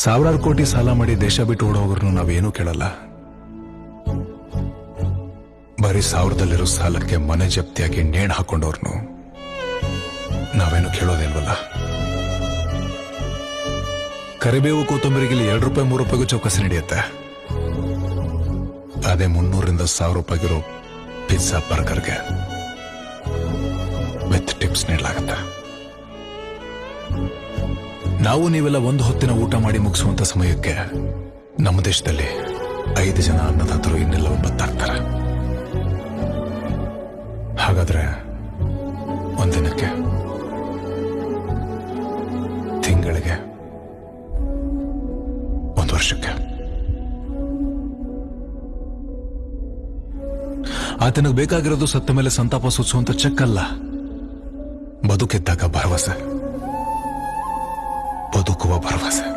ಸಾವಿರಾರು ಕೋಟಿ ಸಾಲ ಮಾಡಿ ದೇಶ ಬಿಟ್ಟು ಓಡೋಗ್ರು ನಾವೇನು ಕೇಳಲ್ಲ. ಬರೀ ಸಾವಿರದಲ್ಲಿರೋ ಸಾಲಕ್ಕೆ ಮನೆ ಜಪ್ತಿಯಾಗಿ ನೇಣು ಹಾಕೊಂಡವ್ರನ್ನು ನಾವೇನು ಕೇಳೋದಿಲ್ವಲ್ಲ ಕರಿಬೇವು ಕೊತ್ತಂಬರಿಗೆ ಎರಡು ರೂಪಾಯಿ, ಮೂರು ರೂಪಾಯಿಗೂ ಚೌಕಸಿ ನಡೆಯುತ್ತೆ ಅದೇ ಮುನ್ನೂರಿಂದ ಸಾವಿರ ರೂಪಾಯಿಗಿರೋ ಪಿಜ್ಜಾ ಬರ್ಗರ್ಗೆ ವಿತ್ ಟಿಪ್ಸ್ ನೀಡಲಾಗತ್ತೆ. ನಾವು ನೀವೆಲ್ಲ ಒಂದು ಹೊತ್ತಿನ ಊಟ ಮಾಡಿ ಮುಗಿಸುವಂತ ಸಮಯಕ್ಕೆ ನಮ್ಮ ದೇಶದಲ್ಲಿ ಐದು ಜನ ಅನ್ನದಾತರು ಇನ್ನೆಲ್ಲ ಒಂಬತ್ತಾಗ್ತಾರೆ. ಹಾಗಾದ್ರೆ ಒಂದಿನಕ್ಕೆ, ತಿಂಗಳಿಗೆ ಒಂದು ವರ್ಷಕ್ಕೆ. ಆತನಿಗೆ ಬೇಕಾಗಿರೋದು ಸತ್ತ ಮೇಲೆ ಸಂತಾಪ ಸೂಚಿಸುವಂತ ಚೆಕ್ ಅಲ್ಲ. ಬದುಕಿದ್ದಾಗ ಭರವಸೆ. ಬದುಕುವ ಭರವಸೆ